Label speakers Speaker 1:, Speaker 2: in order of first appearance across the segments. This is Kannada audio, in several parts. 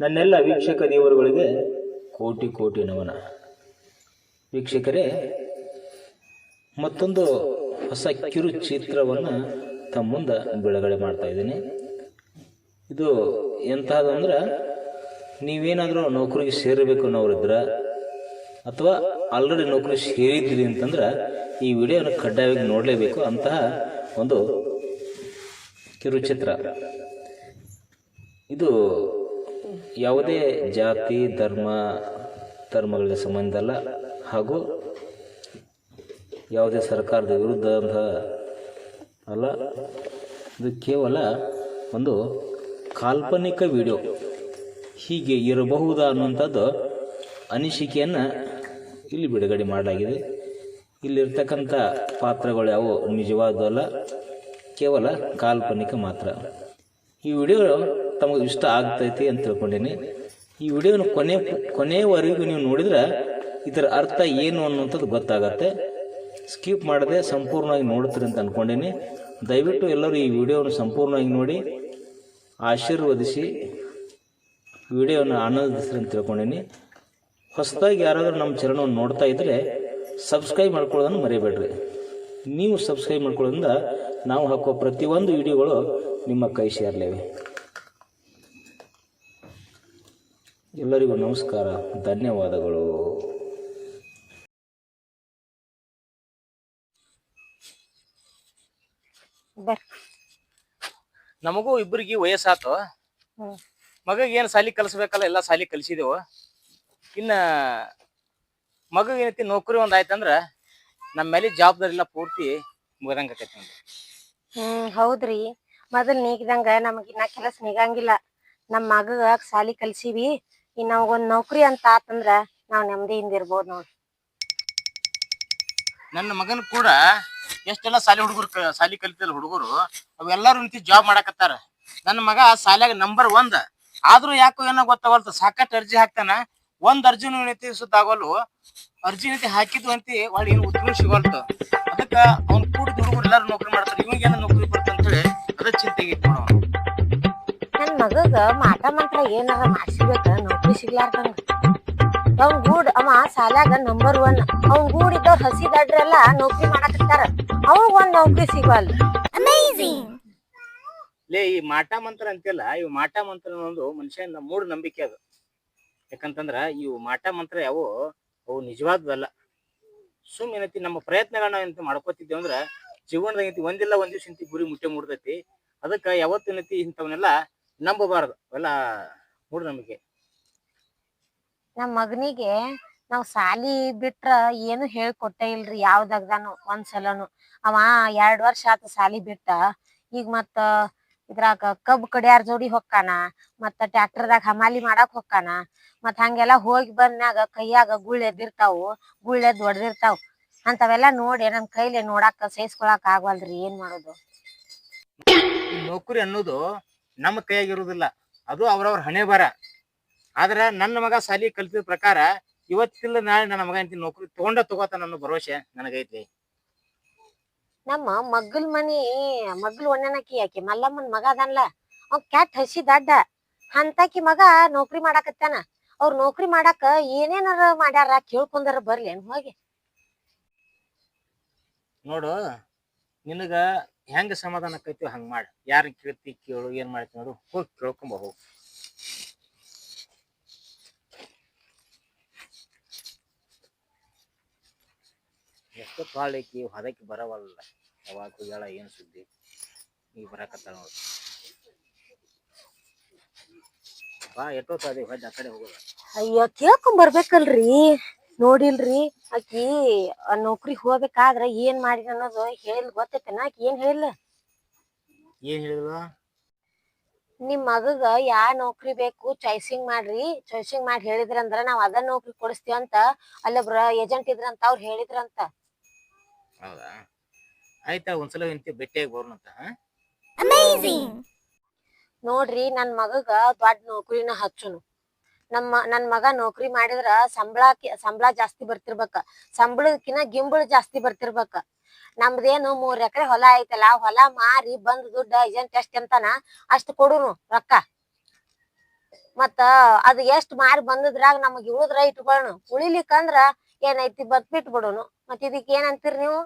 Speaker 1: ನನ್ನೆಲ್ಲ ವೀಕ್ಷಕ ದೇವರುಗಳಿಗೆ ಕೋಟಿ ಕೋಟಿ ನಮನ. ವೀಕ್ಷಕರೇ, ಮತ್ತೊಂದು ಹೊಸ ಕಿರು ಚಿತ್ರವನ್ನು ತಮ್ಮ ಮುಂದೆ ಬಿಡುಗಡೆ ಮಾಡ್ತಾ ಇದ್ದೀನಿ. ಇದು ಎಂತಹದಂದ್ರೆ ನೀವೇನಾದರೂ ನೌಕರಿಗೆ ಸೇರಬೇಕು ಅನ್ನೋರಿದ್ರ ಅಥವಾ ಆಲ್ರೆಡಿ ನೌಕರಿ ಸೇರಿದ್ದೀರಿ ಅಂತಂದ್ರೆ, ಈ ವಿಡಿಯೋನ ಕಡ್ಡಾಯವಾಗಿ ನೋಡಲೇಬೇಕು ಅಂತಹ ಒಂದು ಕಿರುಚಿತ್ರ. ಇದು ಯಾವುದೇ ಜಾತಿ, ಧರ್ಮ ಧರ್ಮಗಳಿಗೆ ಸಂಬಂಧ ಅಲ್ಲ. ಹಾಗೂ ಯಾವುದೇ ಸರ್ಕಾರದ ವಿರುದ್ಧ ಅಂತ ಅಲ್ಲ. ಇದು ಕೇವಲ ಒಂದು ಕಾಲ್ಪನಿಕ ವಿಡಿಯೋ. ಹೀಗೆ ಇರಬಹುದಾ ಅನ್ನುವಂಥದ್ದು ಅನಿಸಿಕೆಯನ್ನು ಇಲ್ಲಿ ಬಿಡುಗಡೆ ಮಾಡಲಾಗಿದೆ. ಇಲ್ಲಿರ್ತಕ್ಕಂಥ ಪಾತ್ರಗಳು ಯಾವುವು? ನಿಜವಾದಲ್ಲ ಕೇವಲ ಕಾಲ್ಪನಿಕ ಮಾತ್ರ. ಈ ವಿಡಿಯೋ ತಮಗೆ ಇಷ್ಟ ಆಗ್ತೈತಿ ಅಂತ ತಿಳ್ಕೊಂಡೀನಿ. ಈ ವಿಡಿಯೋನ ಕೊನೆ ಕೊನೆಯವರೆಗೂ ನೀವು ನೋಡಿದ್ರೆ ಇದರ ಅರ್ಥ ಏನು ಅನ್ನುವಂಥದ್ದು ಗೊತ್ತಾಗತ್ತೆ. ಸ್ಕಿಪ್ ಮಾಡದೆ ಸಂಪೂರ್ಣವಾಗಿ ನೋಡ್ತೀರಿ ಅಂತ ಅಂದ್ಕೊಂಡೀನಿ ದಯವಿಟ್ಟು ಎಲ್ಲರೂ ಈ ವಿಡಿಯೋನ ಸಂಪೂರ್ಣವಾಗಿ ನೋಡಿ, ಆಶೀರ್ವದಿಸಿ ವಿಡಿಯೋವನ್ನು ಆನಂದಿಸ್ರಿ ಅಂತ ತಿಳ್ಕೊಂಡೀನಿ. ಹೊಸದಾಗಿ ಯಾರಾದರೂ ನಮ್ಮ ಚರಣವನ್ನು ನೋಡ್ತಾ ಇದ್ದರೆ ಸಬ್ಸ್ಕ್ರೈಬ್ ಮಾಡ್ಕೊಳ್ಳೋದನ್ನು ಮರಿಬೇಡ್ರಿ. ನೀವು ಸಬ್ಸ್ಕ್ರೈಬ್ ಮಾಡ್ಕೊಳ್ಳೋದ್ರಿಂದ ನಾವು ಹಾಕೋ ಪ್ರತಿಯೊಂದು ವಿಡಿಯೋಗಳು ನಿಮ್ಮ ಕೈ ಸೇರಲಿವೆ. ಎಲ್ಲರಿಗೂ ನಮಸ್ಕಾರ ಧನ್ಯವಾದಗಳು.
Speaker 2: ನಮಗೂ ಇಬ್ಬರಿಗೆ ವಯಸ್ಸಾತು. ಮಗಗೆ ಏನು ಸಾಲಿ ಕಲಿಸ್ಬೇಕಲ್ಲ ಎಲ್ಲ ಸಾಲಿ ಕಲಿಸಿದೆವು. ಇನ್ನ ಮಗ ಏನೈತಿ ನೌಕರಿ ಒಂದ್ ಆಯ್ತಂದ್ರ ನಮ್ಮ ಮೇಲೆ ಜವಾಬ್ದಾರಿ ಎಲ್ಲ ಪೂರ್ತಿ ಮುಗದಂಗ.
Speaker 3: ಹ್ಮ್ ಹೌದ್ರಿ. ಮೊದಲ್ ನೀಗಿದಂಗ ನಮಗಿನ್ನ ಇನ್ನ ಕೆಲಸ ನೀಗಂಗಿಲ್ಲ. ನಮ್ ಮಗಗ ಸಾಲಿ ಕಲ್ಸಿವಿ. ಇನ್ ನಮಗೊಂದ್ ನೌಕರಿ ಅಂತ ಆತಂದ್ರ ನಾವ್ ನೆಮ್ಮದಿಯಿಂದ ಹಿಂದಿರ್ಬೋದು ನೋಡ್ರಿ.
Speaker 2: ನನ್ನ ಮಗನ ಕೂಡ ಎಷ್ಟೆಲ್ಲ ಸಾಲಿ ಹುಡುಗರು ಸಾಲಿ ಕಲಿತಿಲ್ಲ ಹುಡುಗರು, ಅವೆಲ್ಲಾರು ನಿಂತಿ ಜಾಬ್ ಮಾಡಾಕತ್ತಾರ. ನನ್ನ ಮಗ ಸಾಲ್ಯಾಗ ನಂಬರ್ ಒಂದ್. ಆದ್ರೂ ಯಾಕೋ ಏನೋ ಗೊತ್ತಾಗಲ್ತ ಸಾಕಷ್ಟು ಅರ್ಜಿ ಹಾಕ್ತಾನ. ಒಂದ್ ಅರ್ಜಿನೂ ನೀತಿ ಸುತ್ತ ಆಗೋಲ್ವು ಅರ್ಜಿ ನೀತಿ ಹಾಕಿದ್ವು ಅಂತ ಒಳ್ಳೆ ಏನು ಉತ್ತರ ಸಿಗೋಲ್ತು ಅದಕ್ಕ ಅವ್ನ ಕೂಡ ಹುಡುಗರು ಎಲ್ಲಾರು ನೌಕರಿ ಮಾಡ್ತಾರೆ. ಇವಾಗ ಏನೋ ನೌಕರಿ ಬರ್ತಂತ ಅಂತೇಳಿ ಅದ ಚಿಂತೆಗೆ
Speaker 3: ಮಗಗ ಮಾಟ ಮಂತ್ರ ಏನಾರ ಮಾಡ್ಸಿಬೇಕ ನೌಕರಿ ಸಿಗ್ಲಾರ್ದಂಗ. ಅವ್ನ್ ಗೂಡ್ ಅವ ಸಾಲ್ಯಾಗ ನಂಬರ್ ಒನ್ ಅವ್ನ್ ಗೂಡ್ ಇದ್ದವ್ರ ಹಸಿದಡ್ರೆಲ್ಲ ನೌಕರಿ ಮಾಡಕತ್ತಾರ. ಅವ್ನ್ ಒಂದ್ ನೌಕರಿ ಸಿಗವಲ್
Speaker 2: ಲೇ ಈ ಮಾಟ ಮಂತ್ರ ಅಂತಿಲ್ಲ ಇವ್ ಮಾಟ ಮಂತ್ರ ಅನ್ನೋದು ಮನುಷ್ಯನ ಮೂಢ ನಂಬಿಕೆ ಅದು. ಯಾಕಂತಂದ್ರ ಇವು ಮಾಟ ಮಂತ್ರ ಯಾವು ಅವು ನಿಜವಾದ್ವಲ್ಲ ಸುಮ್ ಏನೈತಿ ನಮ್ಮ ಪ್ರಯತ್ನಗಳನ್ನ ಏನೈತಿ ಮಾಡ್ಕೋತಿದ್ದೆ ಅಂದ್ರ ಜೀವನದಾಗ ಒಂದಿಲ್ಲ ಒಂದ್ ದಿವ್ಸ ಇಂತಿ ಗುರಿ ಮುಟ್ಟೆ ಮುಡ್ತೈತಿ ಅದಕ್ಕ ಯಾವತ್ತೇನೈತಿ ಇಂಥವನ್ನೆಲ್ಲ ನಂಬಬಾರದು ಎಲ್ಲ ಮೂಢನಂಬಿಕೆ
Speaker 3: ನಮ್ ಮಗನಿಗೆ ನಾವ್ ಸಾಲಿ ಬಿಟ್ರ ಏನು ಹೇಳ್ಕೊಟ್ಟೆ ಇಲ್ರಿ ಯಾವ್ದಾಗ್ದಾನು ಒಂದ್ಸಲನು ಅವ ಎರಡ್ ವರ್ಷ ಆತ ಸಾಲಿ ಬಿಟ್ಟ ಈಗ ಮತ್ತ ಇದ್ರಾಗ ಕಬ್ಬ್ ಕಡಿಯಾರ್ ಜೋಡಿ ಹೊಕ್ಕಾನ ಮತ್ತ ಟ್ರ್ಯಾಕ್ಟರ್ದಾಗ ಹಮಾಲಿ ಮಾಡಾಕ್ ಹೊಕ್ಕಾನ ಮತ್ ಹಂಗೆಲ್ಲಾ ಹೋಗಿ ಬಂದ್ಮ್ಯಾಗ ಕೈಯಾಗ ಗುಳ್ ಎದ್ದಿರ್ತಾವು ಗುಳ್ ಎದ್ ಹೊಡ್ದಿರ್ತಾವ ಅಂತವೆಲ್ಲಾ ನೋಡಿ ನಮ್ ಕೈಲಿ ನೋಡಾಕ ಸಹಿಸ್ಕೊಳಕ್ ಆಗ್ವಲ್ರಿ ಏನ್ ಮಾಡೋದು?
Speaker 2: ನೌಕರಿ ಅನ್ನೋದು ನಮ್ಮ ಕೈಯಾಗಿರುವುದಿಲ್ಲ. ಅದು ಅವ್ರವ್ರ ಹಣೆ ಬರ ಆದ್ರೆ ನನ್ನ ಮಗ ಸಾಲಿ ಕಲ್ತಿದ ಪ್ರಕಾರ ಇವತ್ತಿಲ್ಲ ನಾಳೆ ನನ್ನ ಮಗ ಇಂತಿ ನೌಕರಿ ತಗೊಂಡ ತಗೋತಾನ ಅನ್ನೋ ಭರವಸೆ ನನಗೈತಿ
Speaker 3: ನಮ್ಮ ಮಗ್ಗಲ್ ಮನಿ ಮಗ್ಲ್ ಒಣ್ಣನಕಿ ಆಕಿ ಮಲ್ಲಮ್ಮನ್ ಮಗ ಅದನ್ಲ. ಅವ್ ಕ್ಯಾಟ್ ಹಸಿ ದಡ್ಡ. ಅಂತಾಕಿ ಮಗ ನೌಕರಿ ಮಾಡಾಕತ್ತಾನ. ಅವ್ರ ನೌಕರಿ ಮಾಡಾಕ ಏನೇನಾರ ಮಾಡ್ಯಾರ ಕೇಳ್ಕೊಂಡಾರ ಬರ್ಲಿ ಹೋಗಿ.
Speaker 2: ನೋಡು ನಿನಗ ಹೆಂಗ ಸಮಾಧಾನ ಆಕೈತಿ ಹಂಗ ಮಾಡಿ. ಯಾರ ಕೇಳ್ತಿ ಕೇಳು, ಏನ್ ಮಾಡ್ತಿ ನೋಡು. ಹೋಗಿ ಕೇಳ್ಕೊಂಬ, ಹೋಗಿ. ಎಷ್ಟು ಕಾಳೈತಿ ಹೊದಕ್ಕೆ ಬರವಲ್ಲ. ಯಾವಾಗ ಹೋಗ್ಯಾಳ ಏನ್ ಸುದ್ದಿ? ಈಗ ಬರಕತ್ತ ನೋಡು. ಬಾ ಎಷ್ಟೊತ್ತದಿ ಹೊಜ್ಜ ಆ ಕಡೆ ಹೋಗೋದ.
Speaker 3: ಅಯ್ಯೋ, ಕೇಳ್ಕೊಂಡ್ ಬರ್ಬೇಕಲ್ರಿ. ನೋಡಿಲ್ರಿ ಆಕಿ ಆ ನೌಕರಿ ಹೋಗ್ಬೇಕಾದ್ರ ಏನ್ ಮಾಡಿ ಅನ್ನೋದು ಹೇಳಿಲ್ ಗೊತ್ತೈತೆನ? ಆಕಿ ಏನ್ ಹೇಳಿಲ್ಲ
Speaker 2: ಏನ್ ಹೇಳಿದ್ವ
Speaker 3: ನಿಮ್ ಮಗಗ ಯಾ ನೌಕರಿ ಬೇಕು ಚಾಯ್ಸಿಂಗ್ ಮಾಡ್ರಿ ಚಾಯ್ಸಿಂಗ್ ಮಾಡಿ ಹೇಳಿದ್ರಂದ್ರ ನಾವ್ ಅದ ನೌಕರಿ ಕೊಡಿಸ್ತೀವಿ ಅಂತ ಅಲ್ಲೊಬ್ರ ಏಜೆಂಟ್ ಇದ್ರಂತ ಅವ್ರು ಹೇಳಿದ್ರಂತ.
Speaker 2: ಹೌದಾ? ಆಯ್ತಾ ಒಂದ್ಸಲ ಇಂತಿ ಭೇಟಿಯಾಗಿ ಬರೋಣಂತ
Speaker 3: ನೋಡ್ರಿ ನನ್ ಮಗಗ ದೊಡ್ಡ ನೌಕರಿನ ಹಚ್ಚುನು. ನಮ್ಮ, ನನ್ ಮಗ ನೌಕರಿ ಮಾಡಿದ್ರ ಸಂಬಳ ಸಂಬಳ ಜಾಸ್ತಿ ಬರ್ತಿರ್ಬೇಕ. ಸಂಬಳಕ್ಕಿನ ಗಿಂಬಳ ಜಾಸ್ತಿ ಬರ್ತಿರ್ಬೇಕ. ನಮ್ದೇನು ಮೂರ್ ಎಕರೆ ಹೊಲ ಐತಲ್ಲ ಹೊಲ ಮಾರಿ ಬಂದ್ ದುಡ್ಡ ಏಜೆಂಟ್ ಎಷ್ಟ್ ಅಂತಾನ ಅಷ್ಟ್ ಕೊಡುನು ರೊಕ್ಕ. ಮತ್ತ ಅದ್ ಎಷ್ಟ್ ಮಾರಿ ಬಂದದ್ರಾಗ ನಮಗ್ ಇಳುದ್ರ ಇಟ್ಕೊಳ್ಳೋಣ ಉಳಿಲಿಕ್ಕಂದ್ರ ಏನೈತಿ ಬತ್ ಬಿಟ್ ಬಿಡೋನು. ಮತ್ ಇದಕ್ ಏನಂತೀರಿ ನೀವು?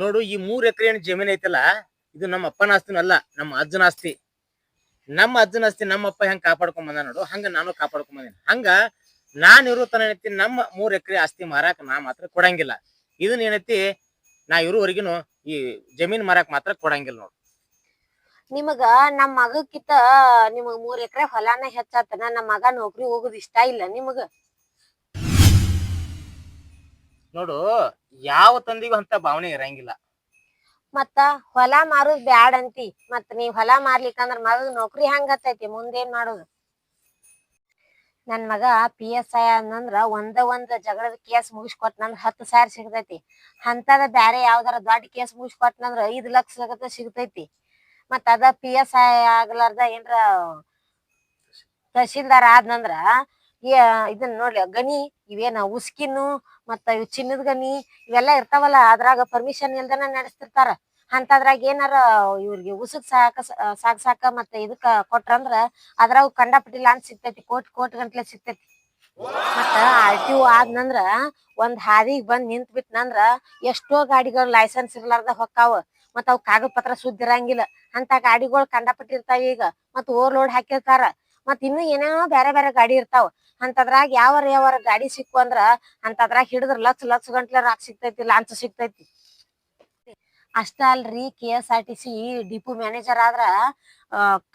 Speaker 2: ನೋಡು, ಈ ಮೂರ್ ಎಕರೆ ಏನ್ ಜಮೀನ್ ಐತಲ್ಲ, ಇದು ನಮ್ಮ ಅಪ್ಪನ ಆಸ್ತಿನಲ್ಲ ನಮ್ಮ ಅಜ್ಜನ ಆಸ್ತಿ. ನಮ್ಮ ಅಜ್ಜನ ಅಸ್ತಿ ನಮ್ಮ ಅಪ್ಪ ಹೆಂಗ್ ಕಾಪಾಡ್ಕೊಂಡ್ ಬಂದ ನೋಡು ಹಂಗ ನಾನು ಕಾಪಾಡ್ಕೊಂಡ್ ಬಂದಿನಿ. ಹಂಗ ನಾನ್ ಇರೋ ತನ ಏನೈತಿ ನಮ್ಮ ಮೂರ್ ಎಕರೆ ಆಸ್ತಿ ಮಾರಾಕ ನಾ ಮಾತ್ರ ಕೊಡಂಗಿಲ್ಲ. ಇದನ್ನ ಏನೈತಿ ನಾ ಇರುವರೆಗಿನು ಈ ಜಮೀನ್ ಮಾರಾಕ್ ಮಾತ್ರ ಕೊಡಂಗಿಲ್ಲ ನೋಡು.
Speaker 3: ನಿಮಗ ನಮ್ ಮಗಕ್ಕಿಂತ ನಿಮಗ್ ಮೂರ್ ಎಕರೆ ಹೊಲಾನ ಹೆಚ್ಚಾತನ ನಮ್ಮ ಮಗ ನೌಕರಿ ಹೋಗುದ್ ಇಷ್ಟ ಇಲ್ಲ ನಿಮಗ?
Speaker 2: ನೋಡು ಯಾವ ತಂದಿಗೂ ಅಂತ ಭಾವನೆ ಇರಂಗಿಲ್ಲ.
Speaker 3: ಮತ್ತ ಹೊಲ ಮಾರುದ್ ಬ್ಯಾಡ್ ಅಂತಿ ಮತ್ ನೀವ್ ಹೊಲ ಮಾರ್ಲಿಕ್ಕಂದ್ರ ಮಗಗ್ ನೌಕರಿ ಹೆಂಗ್ ಹತ್ತೈತಿ? ಮುಂದೇನ್ ಮಾಡೋದು? ನನ್ ಮಗ ಪಿ ಎಸ್ ಐ ಅಂದ್ರ ಒಂದ ಒಂದ್ ಜಗಳದ ಕೇಸ್ ಮುಗಿಸ್ಕೊಟ್ನಂದ್ರ ಹತ್ತು ಸಾವಿರ ಸಿಗ್ತೈತಿ. ಅಂತದ ಬ್ಯಾರೆ ಯಾವ್ದಾರ ದೊಡ್ಡ ಕೇಸ್ ಮುಗಿಸ್ಕೊಟ್ನಂದ್ರ ಐದ್ ಲಕ್ಷ ಸಿಗತ ಸಿಗ್ತೈತಿ. ಮತ್ತ ಅದ ಪಿ ಎಸ್ ಐ ಆಗ್ಲಾರ್ದ ಏನ್ರ ತಹಶೀಲ್ದಾರ್ ಆದ್ನಂದ್ರ ಇದನ್ನ ನೋಡ್ಲಿ ಗಣಿ, ಇವೇನ ಉಸ್ಕಿನು, ಮತ್ತ ಇವ್ ಚಿನ್ನದ ಗಣಿ, ಇವೆಲ್ಲ ಇರ್ತಾವಲ್ಲ, ಅದ್ರಾಗ ಪರ್ಮಿಷನ್ ಇಲ್ದನ ನಡೆಸ್ತಿರ್ತಾರ. ಅಂತದ್ರಾಗ ಏನಾರ ಇವ್ರಿಗೆ ಉಸಕ್ ಸಾಕ ಸಾಕ್ ಸಾಕ ಮತ್ತೆ ಇದಕ್ಕ ಕೊಟ್ರಂದ್ರ ಅದ್ರಾಗ ಕಂಡಪಟ್ಟಿ ಅಂತ ಸಿಗ್ತೈತಿ, ಕೋಟ್ ಕೋಟ್ ಗಂಟ್ಲೆ ಸಿಗ್ತೈತಿ. ಮತ್ತ ಆರ್ ಟಿ ಓ ಆದ್ನಂದ್ರ ಒಂದ್ ಹಾದಿಗ್ ಬಂದ್ ನಿಂತ್ ಬಿಟ್ನಂದ್ರ ಎಷ್ಟೋ ಗಾಡಿಗಳು ಲೈಸೆನ್ಸ್ ಇರ್ಲಾರ್ದ ಹೊಕ್ಕಾವ. ಮತ್ತ ಅವ್ ಕಾಗದ ಪತ್ರ ಸುದ್ದಿರಂಗಿಲ್ಲ. ಅಂತ ಗಾಡಿಗಳು ಕಂಡಪಟ್ಟಿರ್ತಾವ ಈಗ ಈಗ. ಓವರ್ ಲೋಡ್ ಹಾಕಿರ್ತಾರ. ಮತ್ ಇನ್ನು ಏನೇನೋ ಬೇರೆ ಬೇರೆ ಗಾಡಿ ಇರ್ತಾವ. ಅಂತದ್ರಾಗ ಯಾವರ ಯಾವಾರ ಗಾಡಿ ಸಿಕ್ಕು ಅಂದ್ರ ಅಂತದ್ರಾಗ ಹಿಡಿದ್ರ ಲಕ್ಷ ಲಕ್ಷ ಗಂಟ್ಲೆ ರಾಕ್ ಸಿಗ್ತೈತಿ, ಲಾಂಚ್ ಸಿಗ್ತೈತಿ. ಅಷ್ಟ ಅಲ್ರಿ K S R T C depot manager ಆದ್ರ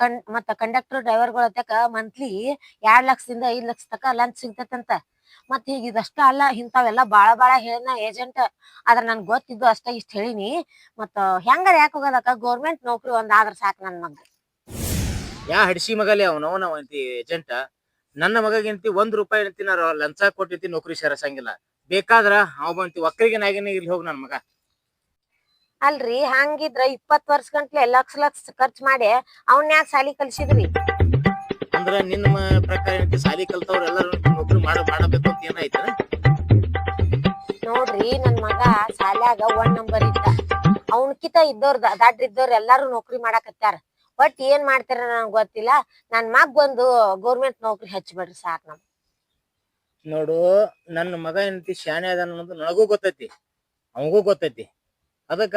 Speaker 3: ಕನ್ ಮತ್ತ ಕಂಡಕ್ಟರ್ ಡ್ರೈವರ್ಗಳ ತಕ ಮಂತ್ಲಿ ಎರಡ್ ಲಕ್ಷದಿಂದ ಐದ್ ಲಕ್ಷ ತಕ ಲಂಚ್ ಸಿಗ್ತೈತಂತ. ಮತ್ ಈಗ ಇದಷ್ಟ ಅಲ್ಲ ಇಂತಾವೆಲ್ಲ ಬಾಳ ಬಾಳ ಹೇಳಿನ ಏಜೆಂಟ್. ಆದ್ರ ನನ್ ಗೊತ್ತಿದ್ದು ಅಷ್ಟ ಇಷ್ಟ ಹೇಳಿನಿ. ಮತ್ತ ಹೆಂಗಾರ ಯಾಕೆ ಹೋಗೋದಕ್ಕ? ಗೌರ್ಮೆಂಟ್ ನೌಕರಿ ಒಂದ್ ಆದ್ರ ಸಾಕ್ ನನ್ ಮಗ
Speaker 2: ಯಾ ಹಡಿಸಿ ಅವನು ಅವನವನ ಅಂತಿ ಏಜೆಂಟ್ ನನ್ನ ಮಗಗಿಂತಿ ಒಂದ್ ರೂಪಾಯಿ ಅಂತಿ ನಾ ಲಂಚ ಕೊಟ್ಟಿರ್ತಿ ನೌಕರಿ ಸೇರಸಂಗಿಲ್ಲ. ಬೇಕಾದ್ರ ಅವಂತಿ ಒಕ್ಕರಿಗೆ ನಾಗಿನ ಇಲ್ಲಿ ಹೋಗ್ ನನ್ ಮಗ.
Speaker 3: ಅಲ್ರಿ ಹಂಗಿದ್ರ ಇಪ್ಪತ್ ವರ್ಷ ಗಂಟ್ಲೆ ಲಕ್ಷ ಲಕ್ಷ ಖರ್ಚ್ ಮಾಡಿ ಅವನ್ ಯಾಕೆ ಸಾಲಿ ಕಲ್ಸಿದ್ರಿ?
Speaker 2: ಅಂದ್ರ ನಿನ್ನ ಮ- ಪ್ರಕಾರ ಏನೈತಿ ಸಾಲಿ ಕಲ್ತವ್ರ ಎಲ್ಲರೂ ನೌಕರಿ ಮಾಡ ಮಾಡಬೇಕು ಅಂತ ಏನಾಯ್ತ
Speaker 3: ನೋಡ್ರಿ ನನ್ ಮಗ ಶಾಲ್ಯಾಗ ಒನ್ ನಂಬರ್ ಇದ್ದ. ಅವನ್ಕಿತ ಇದ್ದವ್ರ ದಾಡ್ರಿದ್ದವ್ರ ಎಲ್ಲಾರು ನೌಕರಿ ಮಾಡಾಕತ್ಯಾರ ಬಟ್ ಏನ್ ಮಾಡ್ತಾರ ನನಗ್ ಗೊತ್ತಿಲ್ಲ. ನನ್ ಮಗ್ ಒಂದು ಗೌರ್ಮೆಂಟ್ ನೌಕರಿ ಹಚ್ಬಿಡ್ರಿ ಸಾಕ್ ನಮ್
Speaker 2: ನೋಡು, ನನ್ನ ಮಗ ಏನತಿ ಶಾಣೆ ಅದ ಅನ್ನೋದು ನನಗೂ ಗೊತ್ತೈತಿ. ಅವಗೂ ಗೊತ್ತೈತಿ. ಅದಕ್ಕ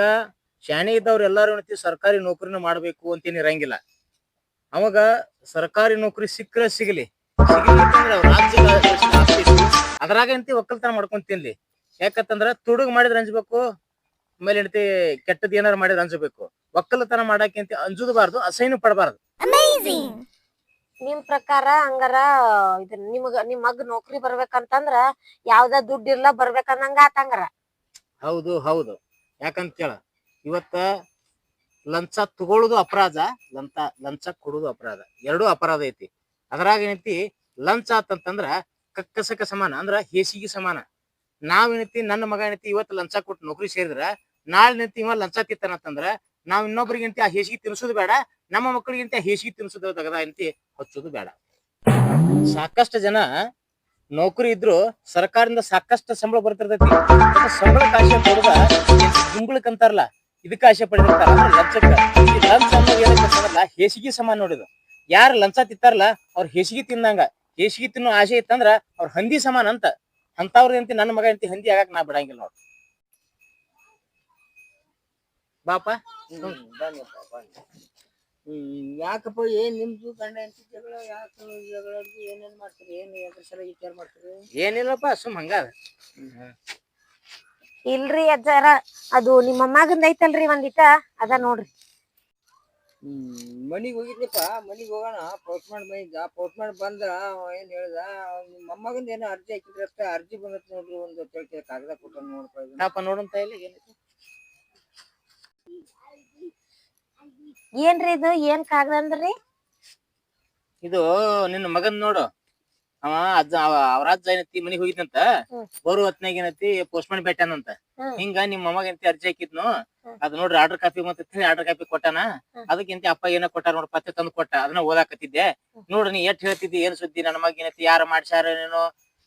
Speaker 2: ಶಾಣೆ ಇದ್ದವ್ರು ಎಲ್ಲಾರು ಏನತಿ, ಸರ್ಕಾರಿ ನೌಕರಿನ ಮಾಡ್ಬೇಕು ಅಂತೇನ್ ಇರಂಗಿಲ್ಲ. ಅವಾಗ ಸರ್ಕಾರಿ ನೌಕರಿ ಸಿಕ್ಕರೆ ಸಿಗಲಿ. ಅದ್ರಾಗ ಏನತಿ ಒಕ್ಕಲ್ತನ ಮಾಡ್ಕೊಂಡ್ ತಿನ್ಲಿ. ಯಾಕಂತಂದ್ರ ತುಡುಗ್ ಮಾಡಿದ್ರ ಅಂಜಬೇಕು, ಆಮೇಲೆ ಏನತಿ ಕೆಟ್ಟದ್ ಏನಾರ ಮಾಡಿದ್ರ ಅಂಜಬೇಕು. ಒಕ್ಕಲತನ ಮಾಡಕ್ಕೆ ಅಂತ ಅಂಜುದಬಾರ್ದು ಅಸಹ್ಯನು ಪಡಬಾರ್ದು.
Speaker 3: ನಿಮ್ ಪ್ರಕಾರ ಹಂಗಾರ ಇದ್ ನಿಮಗ ನಿಮ್ ಮಗ್ ನೌಕರಿ ಬರ್ಬೇಕಂತಂದ್ರ ಯಾವ್ದ ದುಡ್ಡು ಇಲ್ಲ ಬರ್ಬೇಕಂದಂಗ ಆತಂಗಾರ
Speaker 2: ಹೌದು ಹೌದು. ಯಾಕಂತ ಕೇಳ ಇವತ್ತ ಲಂಚ ತಗೊಳುದು ಅಪರಾಧ ಲಂಚ ಲಂಚ ಕೊಡುದು ಅಪರಾಧ. ಎರಡೂ ಅಪರಾಧ ಐತಿ. ಅದ್ರಾಗ ಏನೈತಿ ಲಂಚ ಆತಂತಂದ್ರ ಕಕ್ಕಸಕ ಸಮಾನ ಅಂದ್ರ ಹೇಸಿಗೆ ಸಮಾನ. ನಾವ್ ಏನೈತಿ ನನ್ನ ಮಗ ಏನೈತಿ ಇವತ್ತು ಲಂಚ ಕೊಟ್ಟು ನೌಕರಿ ಸೇರಿದ್ರ ನಾಳೆ ನಿಂತಿ ಇವ ಲಂಚ ತಿತ್ತಾನಂತಂದ್ರ ನಾವ್ ಇನ್ನೊಬ್ರಿಗಿಂತ ಆ ಹೇಸಿಗೆ ತಿನ್ಸೋದು ಬೇಡ, ನಮ್ಮ ಮಕ್ಕಳಿಗಿಂತ ಹೇಸಿಗೆ ತಿನ್ಸೋದು ತಗದ ಅಂತಿ ಹಚ್ಚೋದು ಬೇಡ. ಸಾಕಷ್ಟು ಜನ ನೌಕರಿ ಇದ್ರು ಸರ್ಕಾರದಿಂದ ಸಾಕಷ್ಟು ಸಂಬಳ ಬರ್ತಿರ್ತೈತಿ. ಸಂಬಳ ಕಾಶೆ ಪಡುದ ಗುಂಬಳಕ್ ಅಂತಾರಲ್ಲ, ಇದಕ್ಕೆ ಆಶೆ ಈ ಲಂಚ ಅನ್ನೋದು ಹೇಸಿಗೆ ಸಮಾನ ನೋಡಿದ. ಯಾರು ಲಂಚ ತಿಂತಾರಲ್ಲ, ಅವ್ರ ಹೇಸಿಗೆ ತಿಂದಂಗ. ಹೇಸಿಗೆ ತಿನ್ನೋ ಆಸೆ ಇತ್ತಂದ್ರ ಅವ್ರ ಹಂದಿ ಸಮಾನ ಅಂತ. ಅಂತವ್ರ ಎಂತಿ ನನ್ನ ಮಗ ಅಂತಿ ಹಂದಿ ಆಗಾಕ ನಾ ಬಿಡಂಗಿಲ್ಲ ನೋಡ್. ಬಾಪ?
Speaker 4: ಯಾಕಪ್ಪ ಏನ್ ನಿಮ್ದು ಗಂಡ ಹೆಂಡತಿ ಜಗಳ ಯಾಕೆ ಜಗಳ ಏನೇನ್ ಮಾಡ್ತೀರಿ? ಏನ್ ಎದ್ರ ಸಲ ವಿಚಾರ ಮಾಡ್ತೀರಿ?
Speaker 2: ಏನಿಲ್ಲಪ್ಪ ಸುಮ್ ಹಂಗಾದ
Speaker 3: ಇಲ್ರಿ ಅಜ್ಜಾರ ಅದು ನಿಮ್ಮ ಮೊಮ್ಮಗಂದ್ ಐತಲ್ರಿ ಒಂದಿಟ ಅದ ನೋಡ್ರಿ.
Speaker 4: ಹ್ಮ್ ಮನಿಗ್ ಹೋಗಿದ್ನಪ್ಪ ಮನಿಗ್ ಹೋಗೋಣ. ಪೋಸ್ಟ್ ಮಾಡಿ ಬಂದಿದ್ದ ಪೋಸ್ಟ್ ಮಾಡಿ ಬಂದ್ರ ಅವ ಏನ್ ಹೇಳ್ದ ನಿಮ್ ಮೊಮ್ಮಗಂದ ಏನೋ ಅರ್ಜಿ ಹಾಕಿದ್ರಷ್ಟ ಅರ್ಜಿ ಬಂದತ್ ನೋಡ್ರಿ ಒಂದು ತಿಳ್ಕೆ ಕಾಗದ ಕೊಟ್ಟ ನೋಡಪ್ಪ ಇದನ್ನ
Speaker 2: ನೋಡಂತ ಇಲ್ಲ ಏನೈತಿ?
Speaker 3: ಏನ್ರಿ ಇದು? ಏನ್ ಕಾಗದ ಅಂದ್ರಿ?
Speaker 2: ಇದು ನಿನ್ನ ಮಗನ್ ನೋಡು. ಅವ ಅಜ್ಜ ಅವ ಅವ್ರ ಅಜ್ಜ ಏನತಿ ಮನಿಗ್ ಹೋಗಿದ್ನಂತ? ಬರು ಹೊತ್ನಾಗ ಏನೈತಿ ಪೋಸ್ಟ್ ಮಾಡಿ ಬೆಟ್ಟಾನಂತ. ಹಿಂಗ ನಿಮ್ ಮೊಮ್ಮಗ ಎಂತ ಅರ್ಜಿ ಹಾಕಿದ್ನು ಅದ್ ನೋಡ್ರಿ ಆರ್ಡರ್ ಕಾಪಿ ಮತ್ತೆ ಆರ್ಡರ್ ಕಾಪಿ ಕೊಟ್ಟಾನ. ಅದಕ್ಕಿಂತ ಅಪ್ಪ ಏನ ಕೊಟ್ಟಾರ ನೋಡ್ರಿ ಪತ್ತೆ ತಂದು ಕೊಟ್ಟ ಅದನ್ನ ಓದಾಕತ್ತಿದ್ದೆ. ನೋಡ್ರಿ ನೀ ಎಷ್ಟ್ ಹೇಳ್ತಿದ್ದಿ ಏನ್ ಸುದ್ದಿ ನನ್ನ ಮಗ ಏನತಿ ಯಾರ ಮಾಡ್ಸ್ಯಾರ ಏನೋ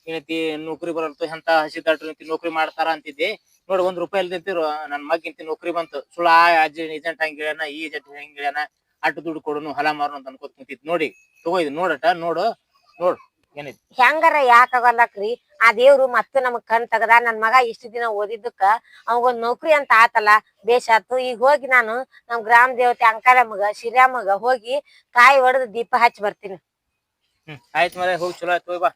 Speaker 2: ಏನತಿ ನೌಕರಿ ಬರಲ್ತು ಎಂತ ಹಸಿದಾಟ್ರು ನೌಕರಿ ಮಾಡ್ತಾರ ಅಂತಿದ್ದೆ. ನೋಡ್ ಒಂದ್ ರೂಪಾಯಿ ಇಲ್ದಂತಿ ನನ್ ಮಗ ಇಂತಿ ನೌಕರಿ ಬಂತು. ಸುಳ್ಳ ಆ ಏಜೆಂಟ್ ಹಂಗ ಹೇಳ್ಯಾನ ಈ ಏಜೆಂಟ್ ಹೆಂಗ್ ಹೇಳ್ಯಾನ ಅಟ್ಟು ದುಡ್ಡು ಕೊಡುನು ಹೊಲ ಮಾರು ಅಂತ ಅನ್ಕೋತ ಕುಂತಿತ್ ನೋಡಿ ತಗೋ ಇದು ನೋಡಟ ನೋಡು ನೋಡು ಏನೈತಿ
Speaker 3: ಹೆಂಗಾರ ಯಾಕ ಆಗಲ್ಲಕ್ರಿ? ಆ ದೇವ್ರು ಮತ್ತೆ ನಮಗ್ ಕಣ್ ತಗದ ನನ್ ಮಗ ಇಷ್ಟ ದಿನ ಓದಿದ್ದಕ್ಕ ಅವಂಗೊಂದ್ ನೌಕರಿ ಅಂತ ಆತಲ್ಲ ಬೇಷ್ ಆತು. ಈಗ ಹೋಗಿ ನಾನು ನಮ್ ಗ್ರಾಮ ದೇವತೆ ಅಂಕಾರಮ್ಮಗ ಶಿರ್ಯಾಮಗ ಹೋಗಿ ಕಾಯಿ ಹೊಡೆದು ದೀಪ ಹಚ್ಚಿ ಬರ್ತೀನಿ.
Speaker 2: ಹ್ಮ್ ಆಯ್ತು ಮರ ಹೋಗಿ ಚಲೋ ಆಯ್ತು ಹೋಗಿ ಬಾ.